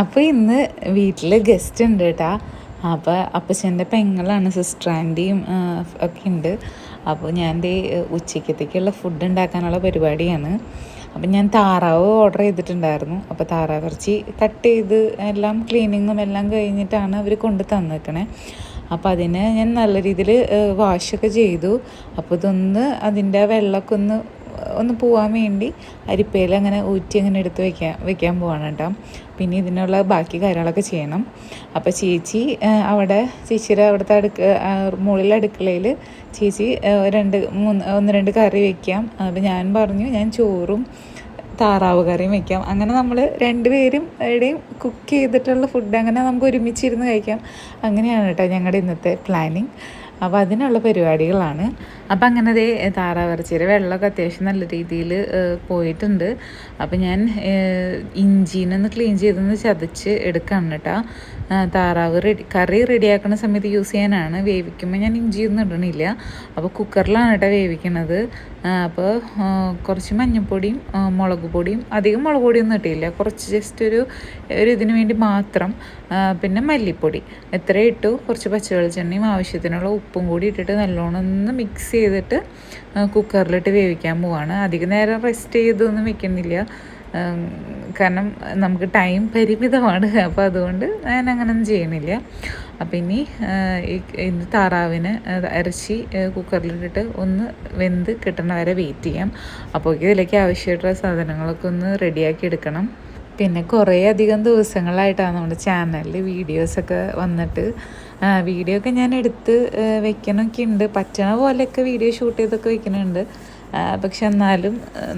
അപ്പോൾ ഇന്ന് വീട്ടിൽ ഗസ്റ്റ് ഉണ്ട് കേട്ടാ അപ്പോൾ അപ്പച്ചന്റെ പെങ്ങളാണ് സിസ്റ്റർ ആന്റിയും ഒക്കെ ഉണ്ട്. അപ്പോൾ ഞാൻ ദേ ഉച്ചക്കത്തേക്കുള്ള ഫുഡ് ഉണ്ടാക്കാനുള്ള പരിപാടിയാണ്. അപ്പം ഞാൻ താറാവ് ഓർഡർ ചെയ്തിട്ടുണ്ടായിരുന്നു. അപ്പോൾ താറാവ് ഇറച്ചി കട്ട് ചെയ്ത് എല്ലാം ക്ലീനിങ്ങും എല്ലാം കഴിഞ്ഞിട്ടാണ് അവർ കൊണ്ട് തന്നേക്കണേ. അപ്പോൾ അതിനെ ഞാൻ നല്ല രീതിയിൽ വാഷൊക്കെ ചെയ്തു. അപ്പോൾ ഇതൊന്ന് അതിന്റെ വെള്ളമൊക്കെ ഒന്ന് ഒന്ന് പോവാൻ വേണ്ടി അരിപ്പയിൽ അങ്ങനെ ഊറ്റി അങ്ങനെ എടുത്ത് വെക്കാൻ വെക്കാൻ പോവാണ് കേട്ടോ. പിന്നെ ഇതിനുള്ള ബാക്കി കാര്യങ്ങളൊക്കെ ചെയ്യണം. അപ്പോൾ ചേച്ചി അവിടെ ചേച്ചിയുടെ അവിടുത്തെ അടുക്ക മുകളിലെ അടുക്കളയിൽ ചേച്ചി രണ്ട് മൂന്ന് ഒന്ന് രണ്ട് കറി വെക്കാം. അപ്പോൾ ഞാൻ പറഞ്ഞു ഞാൻ ചോറും താറാവ് കറിയും വെക്കാം. അങ്ങനെ നമ്മൾ രണ്ടുപേരും എവിടെയും കുക്ക് ചെയ്തിട്ടുള്ള ഫുഡ് അങ്ങനെ നമുക്ക് ഒരുമിച്ചിരുന്ന് കഴിക്കാം. അങ്ങനെയാണ് കേട്ടോ ഞങ്ങളുടെ ഇന്നത്തെ പ്ലാനിങ് അപ്പോൾ അതിനുള്ള പരിപാടികളാണ്. അപ്പോൾ അങ്ങനെ ദേ താറാവിറച്ചിയുടെ വെള്ളമൊക്കെ അത്യാവശ്യം നല്ല രീതിയിൽ പോയിട്ടുണ്ട്. അപ്പോൾ ഞാൻ ഇഞ്ചിനൊന്ന് ക്ലീൻ ചെയ്തൊന്ന് ചതച്ച് എടുക്കണം കേട്ടോ. താറാവ് റെഡി കറി റെഡിയാക്കുന്ന സമയത്ത് യൂസ് ചെയ്യാനാണ്. വേവിക്കുമ്പോൾ ഞാൻ ഇഞ്ചിയൊന്നും ഇടണില്ല. അപ്പോൾ കുക്കറിലാണ് കേട്ടോ വേവിക്കണത്. അപ്പോൾ കുറച്ച് മഞ്ഞൾപ്പൊടിയും മുളക് പൊടിയും അധികം മുളക് പൊടിയൊന്നും ഇട്ടില്ല കുറച്ച് ജസ്റ്റ് ഒരു ഒരു ഇതിന് വേണ്ടി മാത്രം പിന്നെ മല്ലിപ്പൊടി. എത്ര ഇട്ടു. കുറച്ച് പച്ചവെളിച്ചെണ്ണയും ആവശ്യത്തിനുള്ള ഉപ്പും കൂടി ഇട്ടിട്ട് നല്ലോണം ഒന്ന് മിക്സ് ചെയ്തിട്ട് കുക്കറിലിട്ട് വേവിക്കാൻ പോവാണ്. അധികം നേരം റെസ്റ്റ് ചെയ്തൊന്നും വെക്കുന്നില്ല കാരണം നമുക്ക് ടൈം പരിമിതമാണ്. അപ്പോൾ അതുകൊണ്ട് ഞാൻ അങ്ങനെയൊന്നും ചെയ്യണില്ല. അപ്പം ഇനി ഇത് താറാവിന് ഇറച്ചി കുക്കറിലിട്ടിട്ട് ഒന്ന് വെന്ത് കിട്ടണ വരെ വെയിറ്റ് ചെയ്യാം. അപ്പോൾ ഇതിലേക്ക് ആവശ്യമായിട്ടുള്ള സാധനങ്ങളൊക്കെ ഒന്ന് റെഡിയാക്കി എടുക്കണം. പിന്നെ കുറേ അധികം ദിവസങ്ങളായിട്ടാണ് നമ്മുടെ ചാനലിൽ വീഡിയോസൊക്കെ വന്നിട്ട്. വീഡിയോ ഒക്കെ ഞാൻ എടുത്ത് വെക്കണമൊക്കെ ഉണ്ട്. പറ്റണ പോലെയൊക്കെ വീഡിയോ ഷൂട്ട് ചെയ്തൊക്കെ വെക്കണുണ്ട്. പക്ഷെ എന്നാലും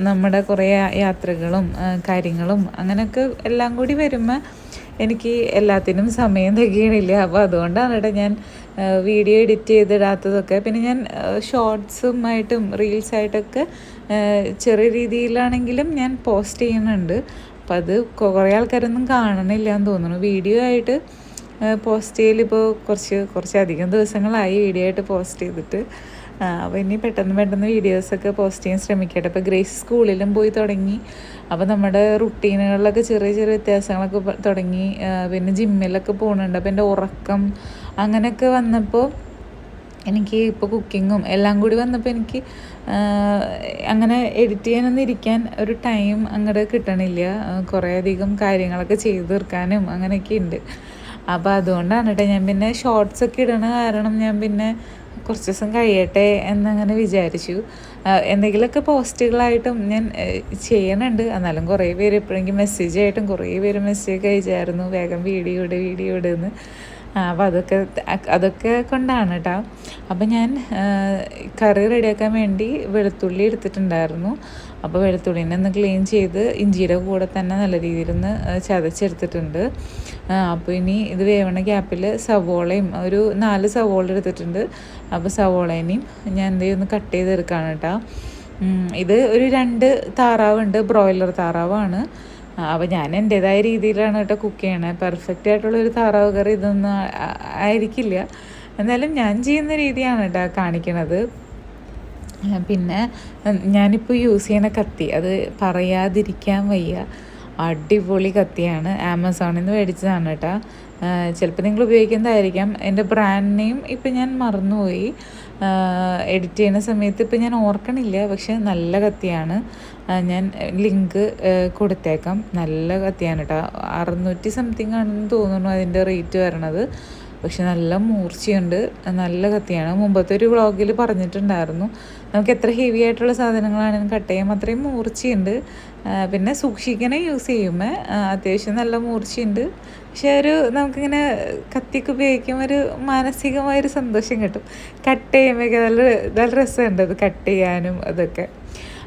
നമ്മുടെ കുറേ യാത്രകളും കാര്യങ്ങളും അങ്ങനെയൊക്കെ എല്ലാം കൂടി വരുമ്പോൾ എനിക്ക് എല്ലാത്തിനും സമയം തികയണില്ല. അപ്പോൾ അതുകൊണ്ടാണ് കേട്ടോ ഞാൻ വീഡിയോ എഡിറ്റ് ചെയ്തിടാത്തതൊക്കെ. പിന്നെ ഞാൻ ഷോർട്സുമായിട്ടും റീൽസായിട്ടൊക്കെ ചെറിയ രീതിയിലാണെങ്കിലും ഞാൻ പോസ്റ്റ് ചെയ്യുന്നുണ്ട്. അപ്പോൾ അത് കുറേ ആൾക്കാരൊന്നും കാണണില്ല എന്ന് തോന്നുന്നു. വീഡിയോ ആയിട്ട് പോസ്റ്റ് ചെയ്യലിപ്പോൾ കുറച്ച് കുറച്ചധികം ദിവസങ്ങളായി വീഡിയോ ആയിട്ട് പോസ്റ്റ് ചെയ്തിട്ട്. അപ്പോൾ ഇനി പെട്ടെന്ന് പെട്ടെന്ന് വീഡിയോസൊക്കെ പോസ്റ്റ് ചെയ്യാൻ ശ്രമിക്കട്ടെ. ഇപ്പോൾ ഗ്രേസ് സ്കൂളിലും പോയി തുടങ്ങി. അപ്പോൾ നമ്മുടെ റുട്ടീനുകളിലൊക്കെ ചെറിയ ചെറിയ വ്യത്യാസങ്ങളൊക്കെ തുടങ്ങി. പിന്നെ ജിമ്മിലൊക്കെ പോകുന്നുണ്ട് അപ്പോൾ എന്റെ ഉറക്കം അങ്ങനെയൊക്കെ വന്നപ്പോൾ എനിക്ക് ഇപ്പോൾ കുക്കിങ്ങും എല്ലാം കൂടി വന്നപ്പോൾ എനിക്ക് അങ്ങനെ എഡിറ്റ് ചെയ്യാനൊന്നും ഇരിക്കാൻ ഒരു ടൈം അങ്ങോട്ട് കിട്ടണില്ല. കുറേയധികം കാര്യങ്ങളൊക്കെ ചെയ്തു തീർക്കാനും അങ്ങനെയൊക്കെ ഉണ്ട് അപ്പോൾ അതുകൊണ്ടാണ് കേട്ടോ ഞാൻ പിന്നെ ഷോർട്സ് ഒക്കെ ഇടണ കാരണം ഞാൻ പിന്നെ കുറച്ച് ദിവസം കഴിയട്ടെ എന്നങ്ങനെ വിചാരിച്ചു. എന്തെങ്കിലുമൊക്കെ പോസ്റ്റുകളായിട്ടും ഞാൻ ചെയ്യണുണ്ട്. എന്നാലും കുറേ പേര് എപ്പോഴെങ്കിലും മെസ്സേജ് ആയിട്ടും കുറേ പേര് മെസ്സേജ് കഴിച്ചായിരുന്നു വേഗം വീഡിയോ ഇട് വീഡിയോ ഇടുന്ന് അപ്പോൾ അതൊക്കെ അതൊക്കെ കൊണ്ടാണ് കേട്ടോ അപ്പോൾ ഞാൻ കറി റെഡിയാക്കാൻ വേണ്ടി വെളുത്തുള്ളി എടുത്തിട്ടുണ്ടായിരുന്നു. അപ്പോൾ വെളുത്തുള്ളിനെ ഒന്ന് ക്ലീൻ ചെയ്ത് ഇഞ്ചിയുടെ കൂടെ തന്നെ നല്ല രീതിയിൽ ഒന്ന് ചതച്ചെടുത്തിട്ടുണ്ട്. അപ്പോൾ ഇനി ഇത് വേവണ ഗ്യാപ്പിൽ സവോളയും ഒരു നാല് സവോള എടുത്തിട്ടുണ്ട്. അപ്പോൾ സവോളേനെയും ഞാൻ എന്ത് ചെയ്യും ഒന്ന് കട്ട് ചെയ്തെടുക്കാണ് കേട്ടോ. ഇത് ഒരു രണ്ട് താറാവുണ്ട് ബ്രോയിലർ താറാവാണ്. അപ്പോൾ ഞാൻ എന്റെതായ രീതിയിലാണ് കേട്ടോ കുക്ക് ചെയ്യണത് പെർഫെക്റ്റ് ആയിട്ടുള്ള ഒരു താറാവ് കറി ഇതൊന്നും ആയിരിക്കില്ല. എന്നാലും ഞാൻ ചെയ്യുന്ന രീതിയാണ് കേട്ടോ കാണിക്കണത്. പിന്നെ ഞാനിപ്പോൾ യൂസ് ചെയ്യണ കത്തി അത് പറയാതിരിക്കാൻ വയ്യ. അടിപൊളി കത്തിയാണ്. ആമസോണിൽ നിന്ന് മേടിച്ചതാണ് കേട്ടോ. ചിലപ്പോൾ നിങ്ങൾ ഉപയോഗിക്കുന്നതായിരിക്കാം. എന്റെ ബ്രാൻഡ് നെയിം ഇപ്പം ഞാൻ മറന്നുപോയി. എഡിറ്റ് ചെയ്യുന്ന സമയത്ത് ഇപ്പം ഞാൻ ഓർക്കണില്ല പക്ഷെ നല്ല കത്തിയാണ്. ഞാൻ ലിങ്ക് കൊടുത്തേക്കാം. നല്ല കത്തിയാണ് കേട്ടോ. അറുന്നൂറ്റി സംതിങ് ആണെന്ന് തോന്നുന്നു അതിന്റെ റേറ്റ് വരണത്. പക്ഷെ നല്ല മൂർച്ചയുണ്ട്. നല്ല കത്തിയാണ്. മുമ്പത്തെ ഒരു വ്ളോഗിൽ പറഞ്ഞിട്ടുണ്ടായിരുന്നു. നമുക്ക് എത്ര ഹെവി ആയിട്ടുള്ള സാധനങ്ങളാണെങ്കിലും കട്ട് ചെയ്യാൻ അത്രയും മൂർച്ചയുണ്ട്. പിന്നെ സൂക്ഷിക്കണേ യൂസ് ചെയ്യുമ്പോൾ അത്യാവശ്യം നല്ല മൂർച്ചയുണ്ട്. പക്ഷെ ഒരു നമുക്കിങ്ങനെ കത്തിക്ക് ഉപയോഗിക്കുമ്പോൾ ഒരു മാനസികമായൊരു സന്തോഷം കിട്ടും. കട്ട് ചെയ്യുമ്പോഴൊക്കെ നല്ല നല്ല രസമുണ്ട് അത് കട്ട് ചെയ്യാനും അതൊക്കെ.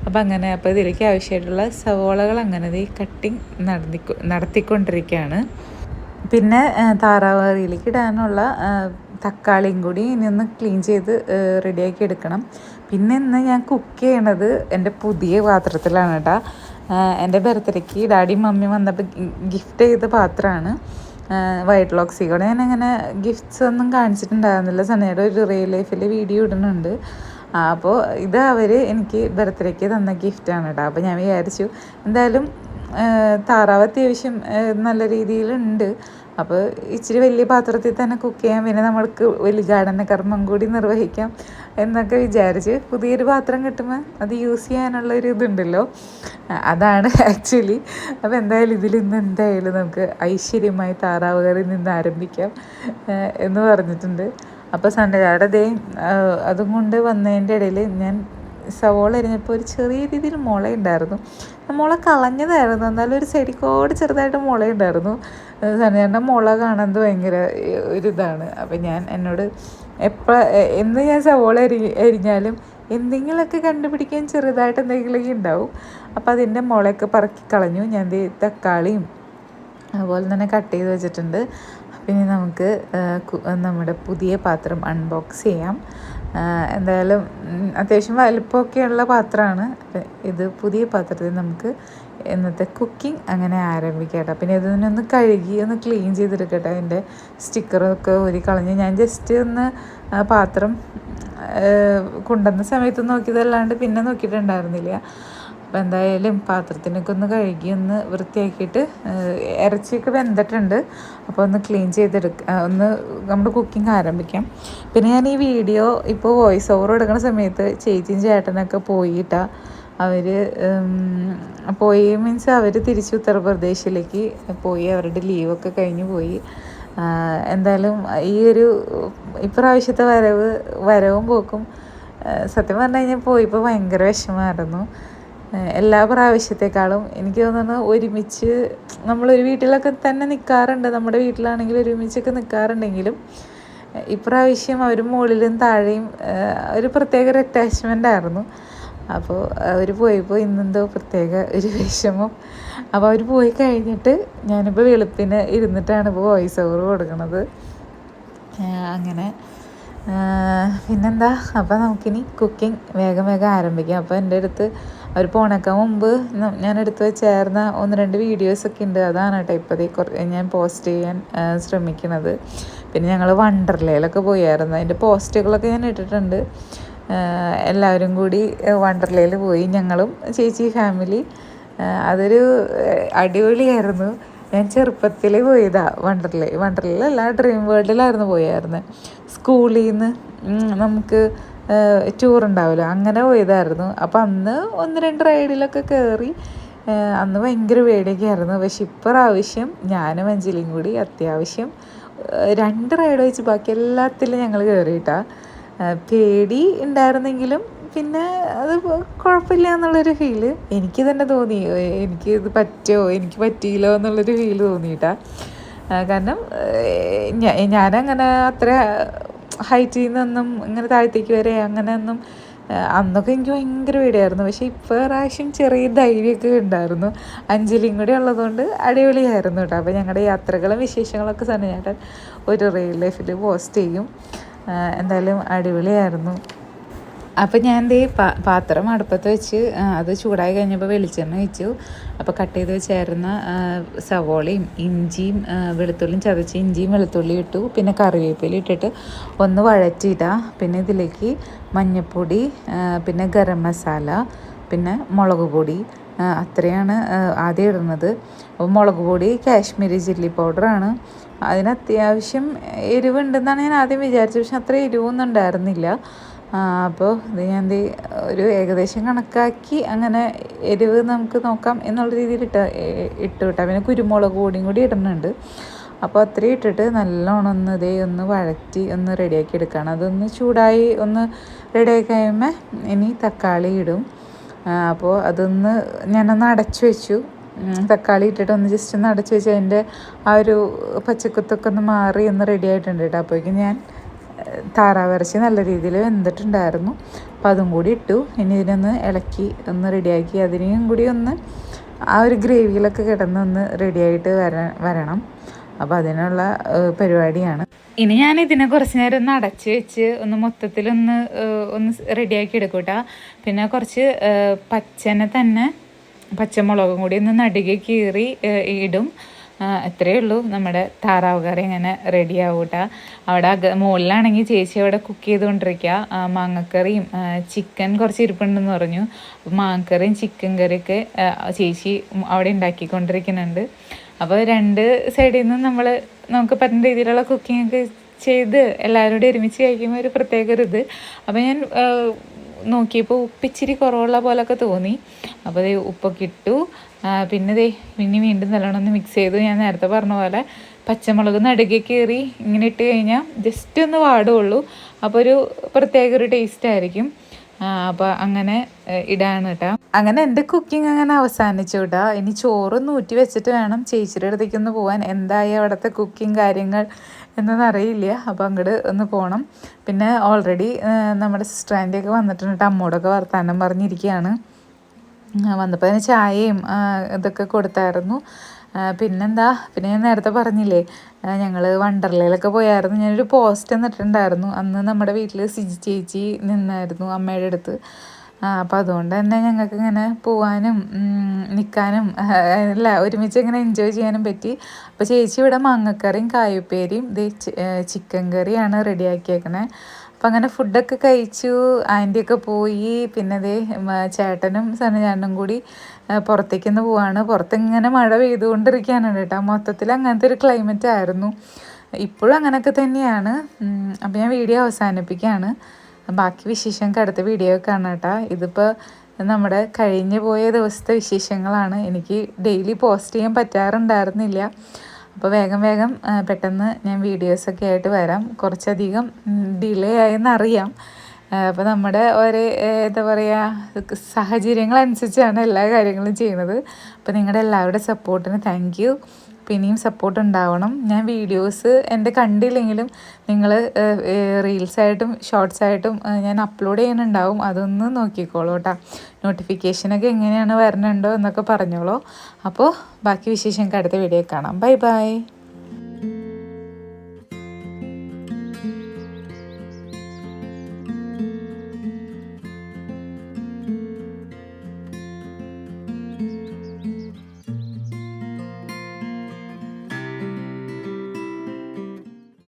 അപ്പം അങ്ങനെ അപ്പോൾ ഇതിലേക്ക് ആവശ്യമായിട്ടുള്ള സവോളകൾ അങ്ങനെ ഈ കട്ടിങ് നടത്തി നടത്തിക്കൊണ്ടിരിക്കുകയാണ്. പിന്നെ താറാവ് കറിയിലേക്ക് ഇടാനുള്ള തക്കാളിയും കൂടി ഇനി ഒന്ന് ക്ലീൻ ചെയ്ത് റെഡിയാക്കി എടുക്കണം. പിന്നെ ഇന്ന് ഞാൻ കുക്ക് ചെയ്യണത് എന്റെ പുതിയ പാത്രത്തിലാണ് കേട്ടോ എന്റെ ബർത്ത്ഡേക്ക് ഡാഡി മമ്മി വന്നപ്പോൾ ഗിഫ്റ്റ് ചെയ്ത പാത്രമാണ്. വൈറ്റ് ലോക്സിയോടെ ഞാൻ അങ്ങനെ ഗിഫ്റ്റ്സ് ഒന്നും കാണിച്ചിട്ടുണ്ടായിരുന്നില്ല. സനയുടെ ഒരു റിയൽ ലൈഫിൽ വീഡിയോ ഇടുന്നുണ്ട്. അപ്പോൾ ഇത് അവർ എനിക്ക് ബർത്ത്ഡേക്ക് തന്ന ഗിഫ്റ്റാണ് കേട്ടോ അപ്പോൾ ഞാൻ വിചാരിച്ചു എന്തായാലും താറാവ് അത്യാവശ്യം നല്ല രീതിയിലുണ്ട്. അപ്പോൾ ഇച്ചിരി വലിയ പാത്രത്തിൽ തന്നെ കുക്ക് ചെയ്യാം. പിന്നെ നമ്മൾക്ക് ഉദ്ഘാടന കർമ്മം കൂടി നിർവഹിക്കാം എന്നൊക്കെ വിചാരിച്ച് പുതിയൊരു പാത്രം കിട്ടുമ്പോൾ അത് യൂസ് ചെയ്യാനുള്ള ഒരു ഇതുണ്ടല്ലോ. അതാണ് ആക്ച്വലി അപ്പോൾ എന്തായാലും ഇതിൽ ഇന്ന് എന്തായാലും നമുക്ക് ഐശ്വര്യമായി താറാവ് കറി നിന്ന് ആരംഭിക്കാം എന്ന് പറഞ്ഞിട്ടുണ്ട്. അപ്പോൾ സൺഡേയുടെ ദേ അതും കൊണ്ട് വന്നതിന്റെ ഇടയിൽ ഞാൻ സവോള അരിഞ്ഞപ്പോൾ ഒരു ചെറിയ രീതിയിൽ മുള ഉണ്ടായിരുന്നു. മുള കളഞ്ഞതായിരുന്നു. എന്നാലും ഒരു ചെടിക്കോട് ചെറുതായിട്ട് മുള ഉണ്ടായിരുന്നു. സനേന്റെ മുള കാണുന്നത് ഭയങ്കര ഒരിതാണ്. അപ്പം ഞാൻ എന്നോട് എപ്പോൾ എന്ന് ഞാൻ സവോള അരി അരിഞ്ഞാലും എന്തെങ്കിലുമൊക്കെ കണ്ടുപിടിക്കാൻ ചെറുതായിട്ട് എന്തെങ്കിലുമൊക്കെ ഉണ്ടാവും. അപ്പോൾ അതിന്റെ മുളയൊക്കെ പറക്കി കളഞ്ഞു. ഞാൻ തക്കാളിയും അതുപോലെ തന്നെ കട്ട് ചെയ്ത് വെച്ചിട്ടുണ്ട്. പിന്നെ നമുക്ക് നമ്മുടെ പുതിയ പാത്രം അൺബോക്സ് ചെയ്യാം. എന്തായാലും അത്യാവശ്യം വലുപ്പമൊക്കെയുള്ള പാത്രമാണ്. ഇത് പുതിയ പാത്രത്തിൽ നമുക്ക് ഇന്നത്തെ കുക്കിംഗ് അങ്ങനെ ആരംഭിക്കട്ടെ. പിന്നെ പിന്നെ ഇതിനൊന്ന് കഴുകി ഒന്ന് ക്ലീൻ ചെയ്തെടുക്കട്ടെ. അതിന്റെ സ്റ്റിക്കറൊക്കെ ഒരു കളഞ്ഞ് ഞാൻ ജസ്റ്റ് ഒന്ന് പാത്രം കൊണ്ടുവന്ന സമയത്ത് നോക്കിയതല്ലാണ്ട് പിന്നെ നോക്കിയിട്ടുണ്ടായിരുന്നില്ല. അപ്പോൾ എന്തായാലും പാത്രത്തിനൊക്കെ ഒന്ന് കഴുകി ഒന്ന് വൃത്തിയാക്കിയിട്ട് ഇറച്ചിയൊക്കെ വെന്തിട്ടുണ്ട്. അപ്പോൾ ഒന്ന് ക്ലീൻ ചെയ്തെടുക്കുക ഒന്ന് നമ്മുടെ കുക്കിംഗ് ആരംഭിക്കാം. പിന്നെ ഞാൻ ഈ വീഡിയോ ഇപ്പോൾ വോയിസ് ഓവർ എടുക്കുന്ന സമയത്ത് ചേച്ചിയും ചേട്ടനൊക്കെ പോയിട്ടാ അവർ പോയി മീൻസ് അവർ തിരിച്ച് ഉത്തർപ്രദേശിലേക്ക് പോയി അവരുടെ ലീവൊക്കെ കഴിഞ്ഞ് പോയി. എന്തായാലും ഈ ഒരു ഇപ്രാവശ്യത്തെ വരവ് വരവും പോക്കും സത്യം പറഞ്ഞു കഴിഞ്ഞാൽ പോയിപ്പോൾ ഭയങ്കര വിഷമമായിരുന്നു. എല്ലാ പ്രാവശ്യത്തെക്കാളും എനിക്ക് തോന്നുന്നത് ഒരുമിച്ച് നമ്മളൊരു വീട്ടിലൊക്കെ തന്നെ നിൽക്കാറുണ്ട് നമ്മുടെ വീട്ടിലാണെങ്കിൽ ഒരുമിച്ചൊക്കെ നിൽക്കാറുണ്ടെങ്കിലും ഇപ്രാവശ്യം അവർ മുകളിലും താഴെയും ഒരു പ്രത്യേക ഒരു അറ്റാച്ച്മെന്റ് ആയിരുന്നു. അപ്പോൾ അവർ പോയപ്പോൾ ഇന്നെന്തോ പ്രത്യേക ഒരു വിഷമം. അപ്പോൾ അവർ പോയി കഴിഞ്ഞിട്ട് ഞാനിപ്പോൾ വെളുപ്പിന് ഇരുന്നിട്ടാണ് ഇപ്പോൾ വോയിസ് ഓവർ കൊടുക്കുന്നത് അങ്ങനെ പിന്നെന്താ? അപ്പോൾ നമുക്കിനി കുക്കിംഗ് വേഗം വേഗം ആരംഭിക്കാം. അപ്പോൾ എന്റെ അടുത്ത് അവർ പോണേക്കാൻ മുമ്പ് ഞാൻ എടുത്ത് ചേർന്ന ഒന്ന് രണ്ട് വീഡിയോസൊക്കെ ഉണ്ട് അതാണ് കേട്ടോ ഇപ്പോൾ ഞാൻ പോസ്റ്റ് ചെയ്യാൻ ശ്രമിക്കുന്നത് പിന്നെ ഞങ്ങൾ വണ്ടർലയിലൊക്കെ പോയായിരുന്നു. അതിന്റെ പോസ്റ്റുകളൊക്കെ ഞാൻ ഇട്ടിട്ടുണ്ട്. എല്ലാവരും കൂടി വണ്ടർലയിൽ പോയി. ഞങ്ങളും ചേച്ചി ഫാമിലി അതൊരു അടിപൊളിയായിരുന്നു. ഞാൻ ചെറുപ്പത്തിൽ പോയതാ വണ്ടർലേ വണ്ടർലല്ല ഡ്രീം വേൾഡിലായിരുന്നു പോയായിരുന്നു. സ്കൂളിൽ നിന്ന് നമുക്ക് ടൂർ ഉണ്ടാവില്ല അങ്ങനെ പോയതായിരുന്നു. അപ്പോൾ അന്ന് ഒന്ന് രണ്ട് റൈഡിലൊക്കെ കയറി അന്ന് ഭയങ്കര പേടിയൊക്കെ ആയിരുന്നു പക്ഷെ ആവശ്യം ഞാനും അഞ്ജലിയും കൂടി അത്യാവശ്യം രണ്ട് റൈഡ് വെച്ച് ബാക്കി എല്ലാത്തിലും ഞങ്ങൾ കയറിയിട്ടാ പേടി ഉണ്ടായിരുന്നെങ്കിലും പിന്നെ അത് കുഴപ്പമില്ല എന്നുള്ളൊരു ഫീൽ എനിക്ക് തന്നെ തോന്നി. എനിക്ക് ഇത് പറ്റുമോ എനിക്ക് പറ്റിയില്ലോ എന്നുള്ളൊരു ഫീൽ തോന്നിയിട്ടാ. കാരണം ഞാനങ്ങനെ അത്ര ഹൈറ്റിൽ നിന്നൊന്നും ഇങ്ങനെ താഴത്തേക്ക് വരെ അങ്ങനെ ഒന്നും അന്നൊക്കെ എനിക്ക് ഭയങ്കര പേടിയായിരുന്നു. പക്ഷേ ഇപ്പോൾ പ്രാവശ്യം ചെറിയ ധൈര്യമൊക്കെ ഉണ്ടായിരുന്നു. അഞ്ജലിയും കൂടി ഉള്ളതുകൊണ്ട് അടിപൊളിയായിരുന്നു കേട്ടോ. അപ്പോൾ ഞങ്ങളുടെ യാത്രകളും വിശേഷങ്ങളൊക്കെ തന്നെ ഒരു റിയൽ ലൈഫിൽ പോസ്റ്റ് ചെയ്യും. എന്തായാലും അടിപൊളിയായിരുന്നു. അപ്പോൾ ഞാൻ ദേ പാത്രം അടുപ്പത്ത് വെച്ച് അത് ചൂടായി കഴിഞ്ഞപ്പോൾ വെളിച്ചെണ്ണ വെച്ചു അപ്പോൾ കട്ട് ചെയ്ത് വെച്ചായിരുന്ന സവോളയും ഇഞ്ചിയും വെളുത്തുള്ളിയും ചതച്ച് ഇഞ്ചിയും വെളുത്തുള്ളിയും ഇട്ടു. പിന്നെ കറിവേപ്പില ഇട്ടിട്ട് ഒന്ന് വഴറ്റിയിട്ടാ പിന്നെ ഇതിലേക്ക് മഞ്ഞൾപ്പൊടി പിന്നെ ഗരം മസാല പിന്നെ മുളക് പൊടി അത്രയാണ് ആദ്യം ഇടുന്നത്. അപ്പോൾ മുളക് പൊടി കാശ്മീരി ചില്ലി പൗഡറാണ് അതിന് അത്യാവശ്യം എരിവുണ്ടെന്നാണ് ഞാൻ ആദ്യം വിചാരിച്ചത്. പക്ഷെ അത്ര എരിവൊന്നും ഉണ്ടായിരുന്നില്ല. അപ്പോൾ ഇത് ഞാൻ എന്ത് ഒരു ഏകദേശം കണക്കാക്കി അങ്ങനെ എരിവ് നമുക്ക് നോക്കാം എന്നുള്ള രീതിയിൽ ഇട്ട ഇട്ട് വിട്ടാൽ പിന്നെ കുരുമുളക് പൊടിയും കൂടി ഇടുന്നുണ്ട്. അപ്പോൾ അത്രയും ഇട്ടിട്ട് നല്ലോണം ഒന്ന് ഇതേ ഒന്ന് വഴറ്റി ഒന്ന് റെഡിയാക്കി എടുക്കണം. അതൊന്ന് ചൂടായി ഒന്ന് റെഡിയാക്കി കഴിയുമ്പോൾ ഇനി തക്കാളി ഇടും. അപ്പോൾ അതൊന്ന് ഞാനൊന്ന് അടച്ചു വെച്ചു. തക്കാളി ഇട്ടിട്ട് ഒന്ന് ജസ്റ്റ് ഒന്ന് അടച്ചു വെച്ച് അതിന്റെ ആ ഒരു പച്ചക്കുത്തൊക്കെ ഒന്ന് മാറി ഒന്ന് റെഡി ആയിട്ടുണ്ട് കേട്ടോ. അപ്പോഴേക്കും ഞാൻ താറാവ് ഇറച്ചി നല്ല രീതിയിൽ വെന്തിട്ടുണ്ടായിരുന്നു. അപ്പോൾ അതും കൂടി ഇട്ടു. ഇനി ഇതിനൊന്ന് ഇളക്കി ഒന്ന് റെഡിയാക്കി അതിനെയും കൂടി ഒന്ന് ആ ഒരു ഗ്രേവിയിലൊക്കെ കിടന്നൊന്ന് റെഡിയായിട്ട് വര വരണം. അപ്പോൾ അതിനുള്ള പരിപാടിയാണ്. ഇനി ഞാൻ ഇതിനെ കുറച്ച് നേരം ഒന്ന് അടച്ച് വെച്ച് ഒന്ന് മൊത്തത്തിലൊന്ന് ഒന്ന് റെഡിയാക്കി എടുക്കൂട്ടാ. പിന്നെ കുറച്ച് പച്ചനെ തന്നെ പച്ചമുളകും കൂടി ഒന്ന് നടുകെ കീറി ഇടും. അത്രയേ ഉള്ളൂ. നമ്മുടെ താറാവ് കറി ഇങ്ങനെ റെഡി ആവൂട്ടാ. അവിടെ മുകളിലാണെങ്കിൽ ചേച്ചി അവിടെ കുക്ക് ചെയ്തുകൊണ്ടിരിക്കുക മാങ്ങക്കറിയും ചിക്കൻ കുറച്ച് ഇരിപ്പുണ്ടെന്ന് പറഞ്ഞു. മാങ്ങക്കറിയും ചിക്കൻ കറിയൊക്കെ ചേച്ചി അവിടെ ഉണ്ടാക്കിക്കൊണ്ടിരിക്കുന്നുണ്ട്. അപ്പോൾ രണ്ട് സൈഡിൽ നിന്നും നമ്മൾ നമുക്ക് പറ്റുന്ന രീതിയിലുള്ള കുക്കിംഗ് ഒക്കെ ചെയ്ത് എല്ലാവരോടും ഒരുമിച്ച് കഴിക്കുമ്പോൾ ഒരു പ്രത്യേക ഒരു ഇത്. അപ്പോൾ ഞാൻ നോക്കിയപ്പോൾ ഉപ്പിച്ചിരി കുറവുള്ള പോലൊക്കെ തോന്നി. അപ്പോൾ ഉപ്പൊക്കെ ഇട്ടു. പിന്നെ ദേ മിനി വീണ്ടും നല്ലോണം മിക്സ് ചെയ്തു ഞാൻ നേരത്തെ പറഞ്ഞ പോലെ പച്ചമുളക് നടുകെ കയറി ഇങ്ങനെ ഇട്ട് കഴിഞ്ഞാൽ ജസ്റ്റ് ഒന്ന് വാടുള്ളൂ അപ്പോൾ ഒരു പ്രത്യേക ഒരു ടേസ്റ്റ് ആയിരിക്കും. അപ്പോൾ അങ്ങനെ ഇടാണ് കേട്ടോ. അങ്ങനെ എന്റെ കുക്കിംഗ് അങ്ങനെ അവസാനിച്ചു കേട്ടോ ഇനി ചോറ് നൂറ്റി വെച്ചിട്ട് വേണം ചേച്ചിയുടെ അടുത്തേക്ക് ഒന്ന് പോകാൻ എന്തായി അവിടുത്തെ കുക്കിംഗ് കാര്യങ്ങൾ എന്നൊന്നും അറിയില്ല. അപ്പോൾ അങ്ങോട്ട് ഒന്ന് പോകണം പിന്നെ ഓൾറെഡി നമ്മുടെ സിസ്റ്റർ ആന്റിയൊക്കെ വന്നിട്ടുണ്ട് കേട്ടോ അമ്മോടൊക്കെ വർത്താനം പറഞ്ഞിരിക്കുകയാണ് വന്നപ്പോൾ അതിന് ചായയും ഇതൊക്കെ കൊടുത്തായിരുന്നു. പിന്നെന്താ പിന്നെ ഞാൻ നേരത്തെ പറഞ്ഞില്ലേ ഞങ്ങൾ വണ്ടർലയിലൊക്കെ പോയായിരുന്നു. ഞാനൊരു പോസ്റ്റ് എന്നിട്ടുണ്ടായിരുന്നു അന്ന് നമ്മുടെ വീട്ടിൽ സിജി ചേച്ചി നിന്നായിരുന്നു അമ്മയുടെ അടുത്ത്. അപ്പം അതുകൊണ്ട് തന്നെ ഞങ്ങൾക്ക് ഇങ്ങനെ പോവാനും നിൽക്കാനും അല്ല ഒരുമിച്ച് ഇങ്ങനെ എൻജോയ് ചെയ്യാനും പറ്റി. അപ്പോൾ ചേച്ചി ഇവിടെ മാങ്ങക്കറിയും കായുപ്പേരിയും ഇത് ചിക്കൻ കറിയാണ് റെഡിയാക്കിയേക്കണേ. അപ്പം അങ്ങനെ ഫുഡൊക്കെ കഴിച്ചു ആന്റിയൊക്കെ പോയി പിന്നെ ദേ ചേട്ടനും സനചാണ്ടനും കൂടി പുറത്തേക്കൊന്ന് പോവാണ്. പുറത്തിങ്ങനെ മഴ പെയ്തുകൊണ്ടിരിക്കുകയാണ് കേട്ടോ. മൊത്തത്തിൽ അങ്ങനത്തെ ഒരു ക്ലൈമറ്റ് ആയിരുന്നു. ഇപ്പോഴും അങ്ങനെയൊക്കെ തന്നെയാണ്. അപ്പം ഞാൻ വീഡിയോ അവസാനിപ്പിക്കുകയാണ്. ബാക്കി വിശേഷങ്ങൾക്ക് അടുത്ത വീഡിയോ കാണാം കേട്ടോ. ഇതിപ്പോൾ നമ്മുടെ കഴിഞ്ഞു പോയ ദിവസത്തെ വിശേഷങ്ങളാണ്. എനിക്ക് ഡെയിലി പോസ്റ്റ് ചെയ്യാൻ പറ്റാറുണ്ടായിരുന്നില്ല. അപ്പോൾ വേഗം വേഗം പെട്ടെന്ന് ഞാൻ വീഡിയോസൊക്കെ ആയിട്ട് വരാം. കുറച്ചധികം ഡിലേ ആയെന്നറിയാം അപ്പോൾ നമ്മുടെ ഒരു എന്താ പറയുക സാഹചര്യങ്ങളനുസരിച്ചാണ് എല്ലാ കാര്യങ്ങളും ചെയ്യുന്നത്. അപ്പോൾ നിങ്ങളുടെ എല്ലാവരുടെ സപ്പോർട്ടിന് താങ്ക് പിന്നെയും സപ്പോർട്ട് ഉണ്ടാവണം. ഞാൻ വീഡിയോസ് എന്റെ കണ്ടില്ലെങ്കിലും നിങ്ങൾ റീൽസായിട്ടും ഷോർട്സായിട്ടും ഞാൻ അപ്ലോഡ് ചെയ്യുന്നുണ്ടാവും. അതൊന്ന് നോക്കിക്കോളൂ കേട്ടോ നോട്ടിഫിക്കേഷനൊക്കെ എങ്ങനെയാണ് വരണുണ്ടോ എന്നൊക്കെ പറഞ്ഞോളൂ. അപ്പോൾ ബാക്കി വിശേഷം അടുത്ത വീഡിയോ കാണാം. Bye bye